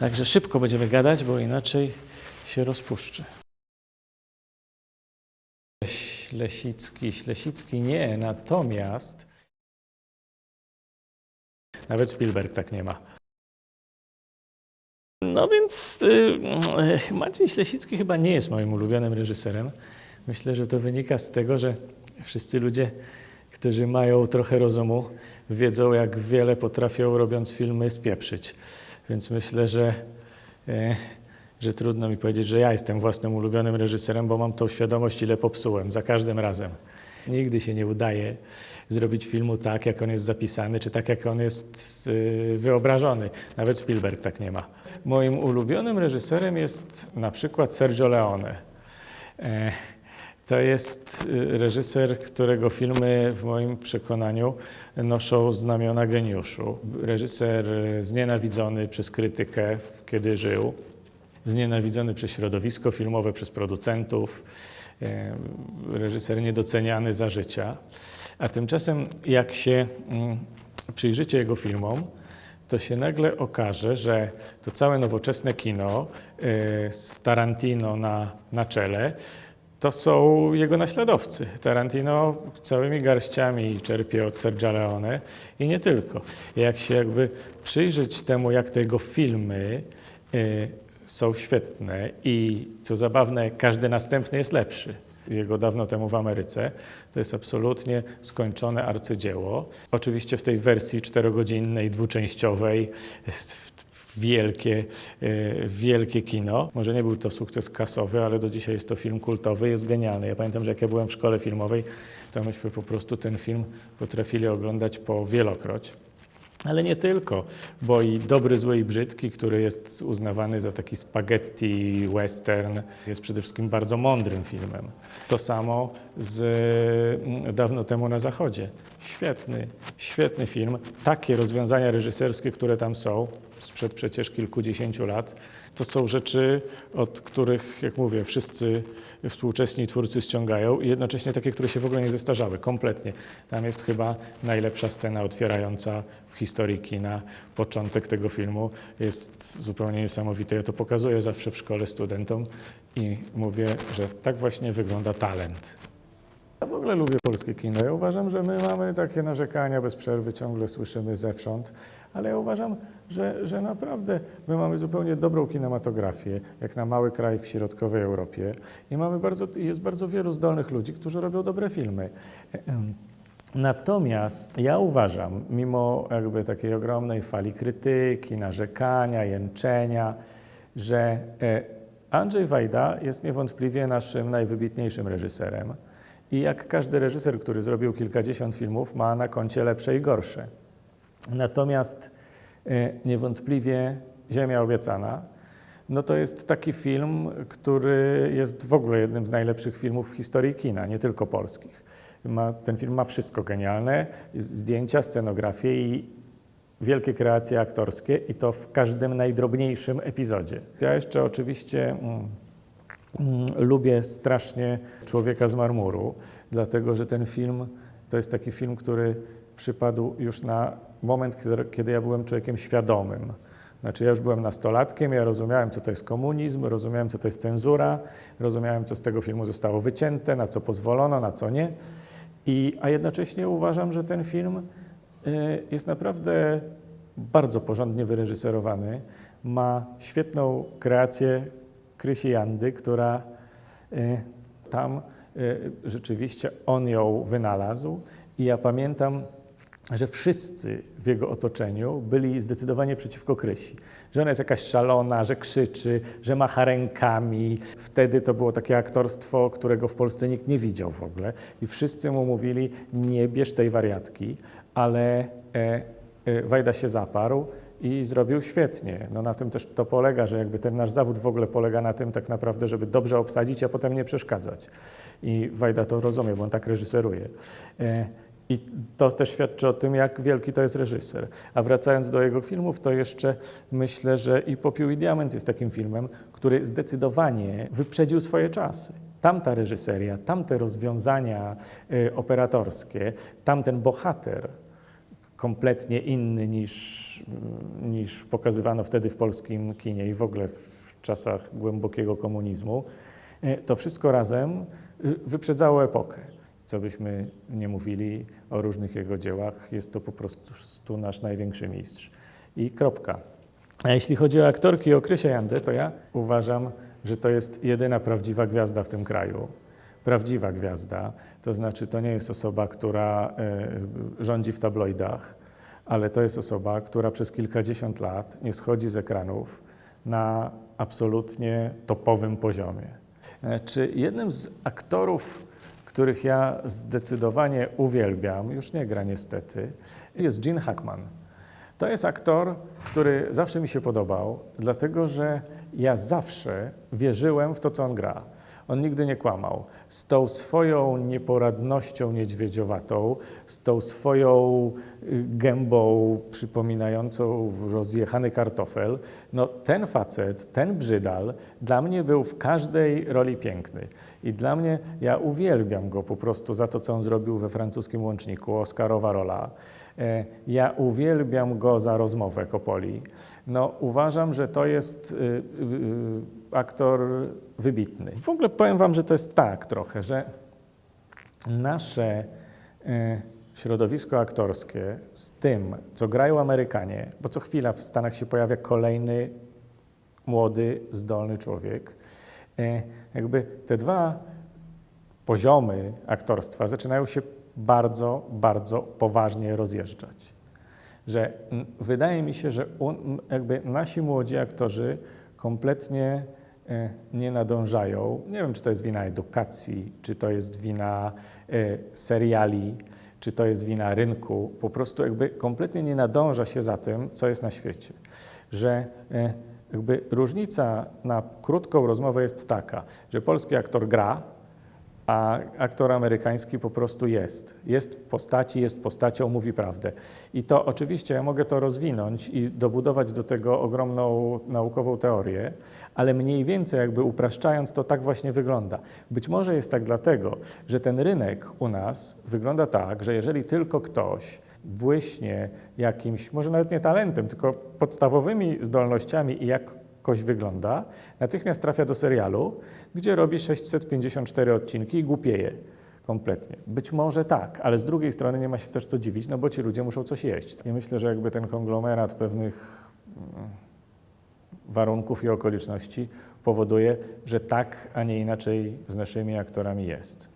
Także szybko będziemy gadać, bo inaczej się rozpuszczę. Ślesicki, Ślesicki nie, natomiast nawet Spielberg tak nie ma. No więc y, Maciej Ślesicki chyba nie jest moim ulubionym reżyserem. Myślę, że to wynika z tego, że wszyscy ludzie, którzy mają trochę rozumu, wiedzą, jak wiele potrafią, robiąc filmy, spieprzyć. Więc myślę, że, e, że trudno mi powiedzieć, że ja jestem własnym ulubionym reżyserem, bo mam tą świadomość, ile popsułem za każdym razem. Nigdy się nie udaje zrobić filmu tak, jak on jest zapisany, czy tak, jak on jest y, wyobrażony. Nawet Spielberg tak nie ma. Moim ulubionym reżyserem jest na przykład Sergio Leone. To jest y, reżyser, którego filmy w moim przekonaniu noszą znamiona geniuszu. Reżyser y, znienawidzony przez krytykę, kiedy żył, znienawidzony przez środowisko filmowe, przez producentów, e, reżyser niedoceniany za życia. A tymczasem, jak się mm, przyjrzycie jego filmom, to się nagle okaże, że to całe nowoczesne kino z Tarantino na, na czele to są jego naśladowcy. Tarantino całymi garściami czerpie od Sergio Leone i nie tylko. Jak się jakby przyjrzeć temu, jak te jego filmy y, są świetne i co zabawne, każdy następny jest lepszy. Jego dawno temu w Ameryce. To jest absolutnie skończone arcydzieło. Oczywiście w tej wersji czterogodzinnej, dwuczęściowej wielkie, e, wielkie kino. Może nie był to sukces kasowy, ale do dzisiaj jest to film kultowy, jest genialny. Ja pamiętam, że jak ja byłem w szkole filmowej, to myśmy po prostu ten film potrafili oglądać po wielokroć. Ale nie tylko, bo i Dobry, Zły i Brzydki, który jest uznawany za taki spaghetti western, jest przede wszystkim bardzo mądrym filmem. To samo z mm, dawno temu na Zachodzie. Świetny, świetny film. Takie rozwiązania reżyserskie, które tam są, sprzed przecież kilkudziesięciu lat, to są rzeczy, od których, jak mówię, wszyscy współczesni twórcy ściągają i jednocześnie takie, które się w ogóle nie zestarzały, kompletnie. Tam jest chyba najlepsza scena otwierająca w historii kina. Początek tego filmu jest zupełnie niesamowity. Ja to pokazuję zawsze w szkole studentom i mówię, że tak właśnie wygląda talent. Ja w ogóle lubię polskie kino. Ja uważam, że my mamy takie narzekania bez przerwy, ciągle słyszymy zewsząd, ale ja uważam, że, że naprawdę my mamy zupełnie dobrą kinematografię, jak na mały kraj w środkowej Europie i mamy bardzo, jest bardzo wielu zdolnych ludzi, którzy robią dobre filmy. Natomiast ja uważam, mimo jakby takiej ogromnej fali krytyki, narzekania, jęczenia, że e, Andrzej Wajda jest niewątpliwie naszym najwybitniejszym reżyserem. I jak każdy reżyser, który zrobił kilkadziesiąt filmów, ma na koncie lepsze i gorsze. Natomiast e, niewątpliwie Ziemia Obiecana, no to jest taki film, który jest w ogóle jednym z najlepszych filmów w historii kina, nie tylko polskich. Ma, ten film ma wszystko genialne, zdjęcia, scenografię i wielkie kreacje aktorskie i to w każdym najdrobniejszym epizodzie. Ja jeszcze oczywiście mm, mm, lubię strasznie Człowieka z marmuru, dlatego że ten film to jest taki film, który przypadł już na moment, kiedy, kiedy ja byłem człowiekiem świadomym. Znaczy ja już byłem nastolatkiem, ja rozumiałem, co to jest komunizm, rozumiałem, co to jest cenzura, rozumiałem, co z tego filmu zostało wycięte, na co pozwolono, na co nie. I, a jednocześnie uważam, że ten film y, jest naprawdę bardzo porządnie wyreżyserowany. Ma świetną kreację Krysi Jandy, która y, tam y, rzeczywiście on ją wynalazł. I ja pamiętam, że wszyscy w jego otoczeniu byli zdecydowanie przeciwko Krysi. Że ona jest jakaś szalona, że krzyczy, że macha rękami. Wtedy to było takie aktorstwo, którego w Polsce nikt nie widział w ogóle. I wszyscy mu mówili, nie bierz tej wariatki, ale e, e, Wajda się zaparł i zrobił świetnie. No na tym też to polega, że jakby ten nasz zawód w ogóle polega na tym tak naprawdę, żeby dobrze obsadzić, a potem nie przeszkadzać. I Wajda to rozumie, bo on tak reżyseruje. E, i to też świadczy o tym, jak wielki to jest reżyser. A wracając do jego filmów, to jeszcze myślę, że i Popiół i Diament jest takim filmem, który zdecydowanie wyprzedził swoje czasy. Tamta reżyseria, tamte rozwiązania y, operatorskie, tamten bohater, kompletnie inny niż, niż pokazywano wtedy w polskim kinie i w ogóle w czasach głębokiego komunizmu, e, to wszystko razem y, wyprzedzało epokę. Co byśmy nie mówili o różnych jego dziełach, jest to po prostu nasz największy mistrz. I kropka. A jeśli chodzi o aktorki i o Krysię Jandę, to ja uważam, że to jest jedyna prawdziwa gwiazda w tym kraju. Prawdziwa gwiazda, to znaczy to nie jest osoba, która e, rządzi w tabloidach, ale to jest osoba, która przez kilkadziesiąt lat nie schodzi z ekranów na absolutnie topowym poziomie. E, Czy jednym z aktorów, których ja zdecydowanie uwielbiam, już nie gra niestety, jest Gene Hackman. To jest aktor, który zawsze mi się podobał, dlatego że ja zawsze wierzyłem w to, co on gra. On nigdy nie kłamał. Z tą swoją nieporadnością niedźwiedziowatą, z tą swoją y, gębą przypominającą rozjechany kartofel, no ten facet, ten brzydal dla mnie był w każdej roli piękny. I dla mnie, ja uwielbiam go po prostu za to, co on zrobił we francuskim łączniku, Oscarowa rola. E, Ja uwielbiam go za rozmowę Kopoli. No, uważam, że to jest y, y, y, aktor wybitny. W ogóle powiem wam, że to jest tak trochę, że nasze e, środowisko aktorskie z tym, co grają Amerykanie, bo co chwila w Stanach się pojawia kolejny młody, zdolny człowiek, jakby te dwa poziomy aktorstwa zaczynają się bardzo, bardzo poważnie rozjeżdżać. Że wydaje mi się, że un, jakby nasi młodzi aktorzy kompletnie e, nie nadążają. Nie wiem, czy to jest wina edukacji, czy to jest wina e, seriali, czy to jest wina rynku. Po prostu jakby kompletnie nie nadąża się za tym, co jest na świecie. Że e, jakby różnica na krótką rozmowę jest taka, że polski aktor gra, a aktor amerykański po prostu jest. Jest w postaci, jest postacią, mówi prawdę. I to oczywiście ja mogę to rozwinąć i dobudować do tego ogromną naukową teorię, ale mniej więcej jakby upraszczając to tak właśnie wygląda. Być może jest tak dlatego, że ten rynek u nas wygląda tak, że jeżeli tylko ktoś błyśnie jakimś, może nawet nie talentem, tylko podstawowymi zdolnościami i jakoś wygląda, natychmiast trafia do serialu, gdzie robi 654 odcinki i głupieje kompletnie. Być może tak, ale z drugiej strony nie ma się też co dziwić, no bo ci ludzie muszą coś jeść. I myślę, że jakby ten konglomerat pewnych mm, warunków i okoliczności powoduje, że tak, a nie inaczej z naszymi aktorami jest.